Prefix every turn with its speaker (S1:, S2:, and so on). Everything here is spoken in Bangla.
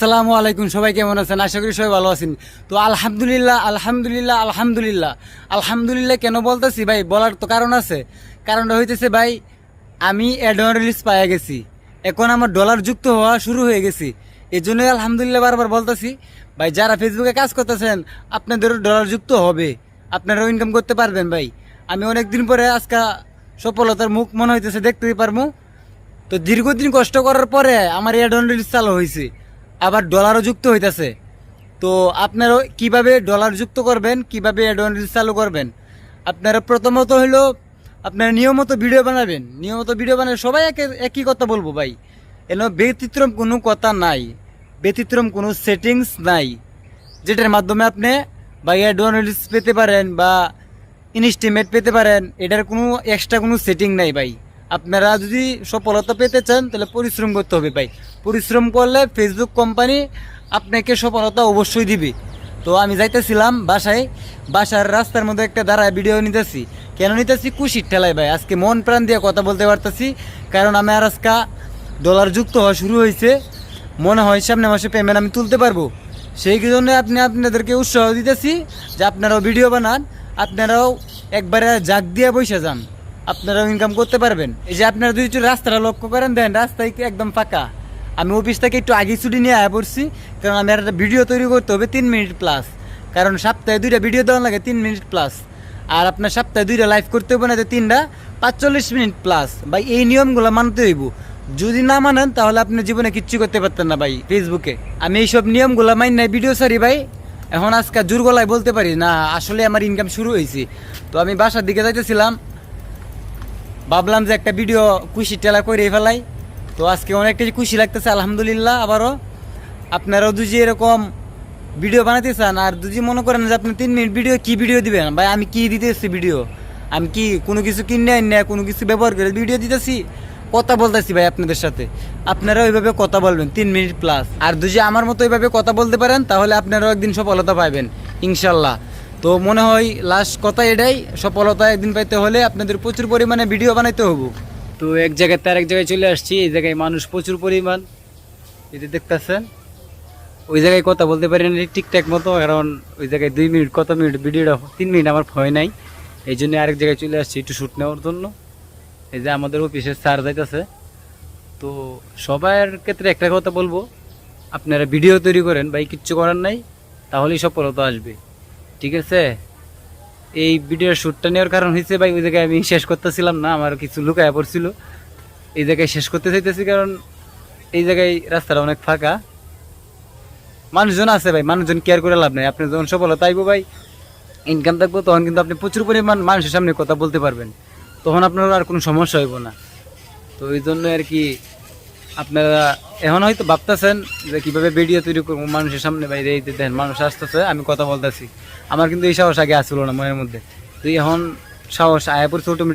S1: আসসালামু আলাইকুম, সবাই কেমন আছেন? আশা করি সবাই ভালো আছেন। তো আলহামদুলিল্লাহ আলহামদুলিল্লাহ আলহামদুলিল্লাহ। আলহামদুলিল্লাহ কেন বলতেছি ভাই? বলার তো কারণ আছে। কারণটা হইতেছে ভাই, আমি অ্যাডভান্স রিলিজ পাইয়া গেছি। এখন আমার ডলার যুক্ত হওয়া শুরু হয়ে গেছি। এই জন্যই আলহামদুলিল্লাহ বারবার বলতেছি, ভাই, যারা ফেসবুকে কাজ করতেছেন, আপনাদেরও ডলার যুক্ত হবে। আপনারাও ইনকাম করতে পারবেন ভাই। আমি অনেক দিন পরে আজকে সফলতার মুখ মনে হইতেছে, দেখতেই পারব তো দীর্ঘদিন কষ্ট করার পরে আমার এয়ারডন রিলিজ চালু হয়েছে আবার ডলারও যুক্ত হইতাছে। তো আপনারাও কীভাবে ডলার যুক্ত করবেন, কীভাবে রিলিজ চালু করবেন? আপনারা প্রথমত হইল আপনারা নিয়মিত ভিডিও বানাবেন। নিয়মিত ভিডিও বানাবে সবাই একে, একই কথা বলব ভাই। এন ব্যতিক্রম কোনো কথা নাই। ব্যতিক্রম কোনো সেটিংস নাই। যেটার মাধ্যমে আপনি বা রিলিজ পেতে পারেন বা ইনস্টিমেট পেতে পারেন, এটার কোনো এক্সট্রা কোনো সেটিং নাই ভাই। আপনারা যদি সফলতা পেতে চান, তাহলে পরিশ্রম করতে হবে ভাই। পরিশ্রম করলে ফেসবুক কোম্পানি আপনাকে সফলতা অবশ্যই দিবে। তো আমি যাইতেছিলাম বাসায়, বাসার রাস্তার মধ্যে একটা দাঁড়ায় ভিডিও নিতেছি। কেন নিতেছি? কুশির ঠেলায় ভাই। আজকে মন প্রাণ দিয়ে কথা বলতে পারতেছি, কারণ আমি আর আজকে ডলার যুক্ত হওয়া শুরু হয়েছে। মনে হয় সামনে মাসে পেমেন্ট আমি তুলতে পারব। সেই জন্য আপনি আপনাদেরকে উৎসাহ দিতেছি যে আপনারাও ভিডিও বানান, আপনারাও একবারে জাগ দিয়ে বসে যান। আপনারাও ইনকাম করতে পারবেন। এই যে আপনারা যদি একটু রাস্তাটা লক্ষ্য করেন দেন রাস্তায় একদম ফাঁকা। আমি অফিস থেকে একটু আগে ছুটি নিয়ে আয়া পড়ছি, কারণ আমি একটা ভিডিও তৈরি করতে হবে তিন মিনিট প্লাস কারণ সপ্তাহে দুইটা ভিডিও দেওয়া লাগে তিন মিনিট প্লাস আর আপনার সপ্তাহে দুইটা লাইভ করতে হবে না যে তিনটা, পাঁচচল্লিশ মিনিট প্লাস ভাই, এই নিয়মগুলো মানতে হইব। যদি না মানেন, তাহলে আপনি জীবনে কিচ্ছু করতে পারতেন না ভাই ফেসবুকে আমি এইসব নিয়মগুলো মাইন নাই ভিডিও সারি ভাই। এখন আজকে জোর গলায় বলতে পারি না, আসলে আমার ইনকাম শুরু হয়েছে। তো আমি বাসার দিকে যাইতেছিলাম ভাবলাম যে একটা ভিডিও খুশি টেলা করে ফেলাই। তো আজকে অনেকটা খুশি লাগতেছে, আলহামদুলিল্লাহ, আবারও। আপনারাও দুজি এরকম ভিডিও বানাতে চান, আর দুজি মনে করেন যে আপনি তিন মিনিট ভিডিও কি ভিডিও দিবেন? ভাই, আমি কি দিতেছি ভিডিও আমি কি কোনো কিছু কিনে আনি না, কোনো কিছু ব্যবহার করে ভিডিও দিতেছি? কথা বলতেছি ভাই আপনাদের সাথে। আপনারা ওইভাবে কথা বলবেন, তিন মিনিট প্লাস আর দুজি আমার মতো ওইভাবে কথা বলতে পারেন, তাহলে আপনারাও একদিন সফলতা পাবেন, ইনশাল্লাহ। তো মনে হয় লাস্ট কথা এটাই, সফলতা একদিন পাইতে হলে আপনাদের প্রচুর পরিমাণে ভিডিও বানাইতে হব। তো এক জায়গায় তার এক জায়গায় চলে আসছি, এই জায়গায় মানুষ প্রচুর পরিমাণ। এটি দেখতেছেন, ওই জায়গায় কথা বলতে পারি না, ঠিকঠাক মতো, কারণ ওই জায়গায় দুই মিনিট, কত মিনিট, ভিডিওটা তিন মিনিট আমার ভয় নাই। এই জন্য আরেক জায়গায় চলে আসছি একটু শ্যুট নেওয়ার জন্য। এই যে আমাদের অফিসের স্যার যাইতেছে। তো সবার ক্ষেত্রে একটা কথা বলব, আপনারা ভিডিও তৈরি করেন, ভাই কিচ্ছু করার নাই, তাহলেই সফলতা আসবে। ঠিক আছে? এই ভিডিওর শ্যুটটা নেওয়ার কারণ হয়েছে ভাই, ওই জায়গায় আমি শেষ করতেছিলাম না, আমার কিছু লুকায় পড়ছিল। এই জায়গায় শেষ করতে চাইতেছি কারণ এই জায়গায় রাস্তাটা অনেক ফাঁকা। মানুষজন আছে ভাই, মানুষজন কেয়ার করে লাভ নেই। আপনি যখন সফলতা আইবো ভাই ইনকাম থাকব, তখন কিন্তু আপনি প্রচুর পরিমাণ মানুষের সামনে কথা বলতে পারবেন। তখন আপনার আর কোনো সমস্যা হইব না। তো এই জন্য আর কি আপনারা এখন হয়তো ভাবতেছেন যে কীভাবে ভিডিও তৈরি করব, মানুষের সামনে বাইরে এই দেখেন, মানুষ আসতেছে, আমি কথা বলতেছি। আমার কিন্তু এই সাহস আগে আসলো না মনের মধ্যে। তুই এখন সাহস আয়াপুর automatic